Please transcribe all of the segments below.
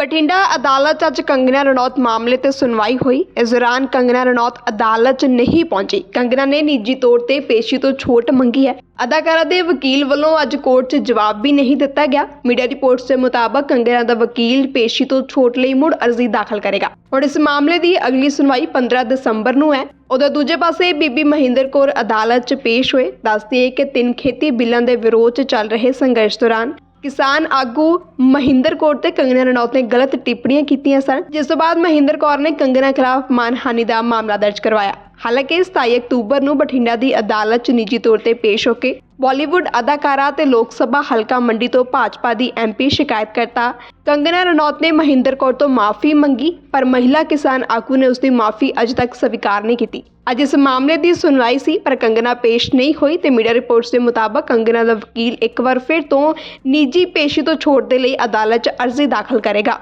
ਬਠਿੰਡਾ ਅਦਾਲਤ 'ਚ ਅੱਜ ਕੰਗਨਾ ਰਣੌਤ ਮਾਮਲੇ ਤੇ ਸੁਣਵਾਈ ਹੋਈ। ਇਸ ਦੌਰਾਨ ਕੰਗਨਾ ਰਣੌਤ ਅਦਾਲਤ 'ਚ ਨਹੀਂ ਪਹੁੰਚੀ। ਕੰਗਨਾ ਨੇ ਨਿੱਜੀ ਤੌਰ ਤੇ ਪੇਸ਼ੀ ਤੋਂ ਛੋਟ ਮੰਗੀ ਹੈ। ਅਦਾਕਾਰਾ ਦੇ ਵਕੀਲ ਵੱਲੋਂ ਅੱਜ ਕੋਰਟ 'ਚ ਜਵਾਬ ਵੀ ਨਹੀਂ ਦਿੱਤਾ ਗਿਆ। ਮੀਡੀਆ ਰਿਪੋਰਟਸ ਦੇ ਮੁਤਾਬਕ ਕੰਗਨਾ ਦਾ ਵਕੀਲ ਪੇਸ਼ੀ ਤੋਂ ਛੋਟ ਲਈ ਮੁੜ ਅਰਜ਼ੀ ਦਾਖਲ ਕਰੇਗਾ। ਹੁਣ ਇਸ ਮਾਮਲੇ ਦੀ ਅਗਲੀ ਸੁਣਵਾਈ 15 ਦਸੰਬਰ ਨੂੰ ਹੈ। ਉਦੋਂ ਦੂਜੇ ਪਾਸੇ ਬੀਬੀ ਮਹਿੰਦਰ ਕੌਰ ਅਦਾਲਤ 'ਚ ਪੇਸ਼ ਹੋਏ। ਦੱਸਦੀ ਹੈ ਕਿ ਤਿੰਨ ਖੇਤੀ ਬਿੱਲਾਂ ਦੇ ਵਿਰੋਧ 'ਚ ਚੱਲ ਰਹੇ ਸੰਘਰਸ਼ ਦੌਰਾਨ ਕਿਸਾਨ ਆਗੂ ਮਹਿੰਦਰ ਕੌਰ ਤੇ ਕੰਗਨਾ ਰਣੌਤ ਨੇ ਗਲਤ ਟਿੱਪਣੀਆਂ ਕੀਤੀਆਂ ਸਨ, ਜਿਸ ਤੋਂ ਬਾਅਦ ਮਹਿੰਦਰ ਕੌਰ ਨੇ ਕੰਗਨਾ ਖਿਲਾਫ ਮਾਨਹਾਨੀ ਦਾ ਮਾਮਲਾ ਦਰਜ ਕਰਵਾਇਆ। ਹਾਲਾਂਕਿ 27 ਅਕਤੂਬਰ ਨੂੰ ਬਠਿੰਡਾ ਦੀ ਅਦਾਲਤ 'ਚ ਨਿੱਜੀ ਤੌਰ ਤੇ ਪੇਸ਼ ਹੋ ਕੇ ਬਾਲੀਵੁੱਡ ਅਦਾਕਾਰਾ ਤੇ ਲੋਕ ਸਭਾ ਹਲਕਾ ਮੰਡੀ ਤੋਂ ਭਾਜਪਾ ਦੀ ਐਮਪੀ ਸ਼ਿਕਾਇਤਕਰਤਾ ਕੰਗਨਾ ਰਣੌਤ ਨੇ ਮਹਿੰਦਰ ਕੌਰ ਤੋਂ ਮਾਫੀ ਮੰਗੀ, ਪਰ ਮਹਿਲਾ ਕਿਸਾਨ ਆਗੂ ਨੇ ਉਸ ਦੀ ਮਾਫੀ ਅਜੇ ਤੱਕ ਸਵੀਕਾਰ ਨਹੀਂ ਕੀਤੀ। ਅੱਜ ਇਸ ਮਾਮਲੇ ਦੀ ਸੁਣਵਾਈ ਸੀ, ਪਰ ਕੰਗਨਾ ਪੇਸ਼ ਨਹੀਂ ਹੋਈ ਤੇ ਮੀਡੀਆ ਰਿਪੋਰਟਸ ਦੇ ਮੁਤਾਬਕ ਕੰਗਨਾ ਦਾ ਵਕੀਲ ਇੱਕ ਵਾਰ ਫਿਰ ਤੋਂ ਨਿੱਜੀ ਪੇਸ਼ੀ ਤੋਂ ਛੋਟ ਦੇ ਲਈ ਅਦਾਲਤ 'ਚ ਅਰਜ਼ੀ ਦਾਖਲ ਕਰੇਗਾ।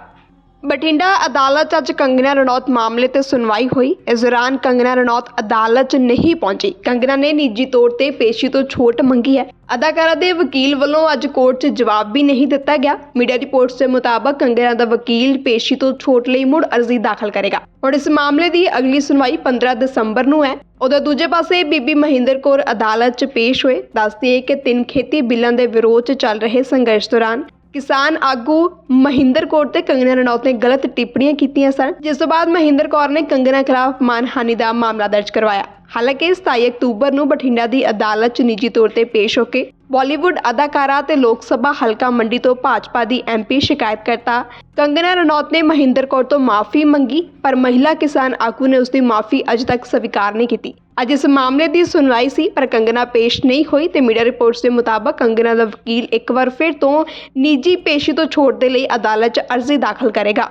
ਬਠਿੰਡਾ ਅਦਾਲਤ 'ਚ ਅੱਜ ਕੰਗਨਾ ਰਣੌਤ ਮਾਮਲੇ ਤੇ ਸੁਣਵਾਈ ਹੋਈ। ਇਸ ਦੌਰਾਨ ਕੰਗਨਾ ਰਣੌਤ ਅਦਾਲਤ 'ਚ ਨਹੀਂ ਪਹੁੰਚੀ। ਕੰਗਨਾ ਨੇ ਨਿੱਜੀ ਤੌਰ ਤੇ ਪੇਸ਼ੀ ਤੋਂ ਛੋਟ ਮੰਗੀ ਹੈ। ਅਦਾਕਾਰਾ ਦੇ ਵਕੀਲ ਵੱਲੋਂ ਅੱਜ ਕੋਰਟ 'ਚ ਜਵਾਬ ਵੀ ਨਹੀਂ ਦਿੱਤਾ ਗਿਆ। ਮੀਡੀਆ ਰਿਪੋਰਟਸ ਦੇ ਮੁਤਾਬਕ ਕੰਗਨਾ ਦਾ ਵਕੀਲ ਪੇਸ਼ੀ ਤੋਂ ਛੋਟ ਲਈ ਮੁੜ ਅਰਜ਼ੀ ਦਾਖਲ ਕਰੇਗਾ। ਹੁਣ ਇਸ ਮਾਮਲੇ ਦੀ ਅਗਲੀ ਸੁਣਵਾਈ 15 ਦਸੰਬਰ ਨੂੰ ਹੈ। ਉਦੋਂ ਦੂਜੇ ਪਾਸੇ ਬੀਬੀ ਮਹਿੰਦਰ ਕੌਰ ਅਦਾਲਤ 'ਚ ਪੇਸ਼ ਹੋਏ। ਦੱਸਦੀ ਹੈ ਕਿ ਤਿੰਨ ਖੇਤੀ ਬਿੱਲਾਂ ਦੇ ਵਿਰੋਧ 'ਚ ਚੱਲ ਰਹੇ ਸੰਘਰਸ਼ ਦੌਰਾਨ ਕਿਸਾਨ ਆਗੂ ਮਹਿੰਦਰ ਕੌਰ ਤੇ ਕੰਗਨਾ ਰਣੌਤ ਨੇ ਗਲਤ ਟਿੱਪਣੀਆਂ ਕੀਤੀਆਂ ਸਨ, ਜਿਸ ਤੋਂ ਬਾਅਦ ਮਹਿੰਦਰ ਕੌਰ ਨੇ ਕੰਗਨਾ ਖਿਲਾਫ ਮਾਨਹਾਨੀ ਦਾ ਮਾਮਲਾ ਦਰਜ ਕਰਵਾਇਆ। ਹਾਲਾਂਕਿ 27 ਅਕਤੂਬਰ ਨੂੰ ਬਠਿੰਡਾ ਦੀ ਅਦਾਲਤ 'ਚ ਨਿੱਜੀ ਤੌਰ ਤੇ ਪੇਸ਼ ਹੋ ਕੇ ਬਾਲੀਵੁੱਡ ਅਦਾਕਾਰਾ ਤੇ ਲੋਕ ਸਭਾ ਹਲਕਾ ਮੰਡੀ ਤੋਂ ਭਾਜਪਾ ਦੀ ਐਮਪੀ ਸ਼ਿਕਾਇਤਕਰਤਾ ਕੰਗਨਾ ਰਣੌਤ ਨੇ ਮਹਿੰਦਰ ਕੌਰ ਤੋਂ ਮਾਫੀ ਮੰਗੀ, ਪਰ ਮਹਿਲਾ ਕਿਸਾਨ ਆਗੂ ਨੇ ਉਸ ਦੀ ਮਾਫੀ ਅਜੇ ਤੱਕ ਸਵੀਕਾਰ ਨਹੀਂ ਕੀਤੀ। ਅੱਜ ਇਸ ਮਾਮਲੇ ਦੀ ਸੁਣਵਾਈ ਸੀ, ਪਰ ਕੰਗਨਾ ਪੇਸ਼ ਨਹੀਂ ਹੋਈ ਤੇ ਮੀਡੀਆ ਰਿਪੋਰਟਸ ਦੇ ਮੁਤਾਬਕ ਕੰਗਨਾ ਦਾ ਵਕੀਲ ਇੱਕ ਵਾਰ ਫਿਰ ਤੋਂ ਨਿੱਜੀ ਪੇਸ਼ੀ ਤੋਂ ਛੋਟ ਦੇ ਲਈ ਅਦਾਲਤ 'ਚ ਅਰਜ਼ੀ ਦਾਖਲ ਕਰੇਗਾ।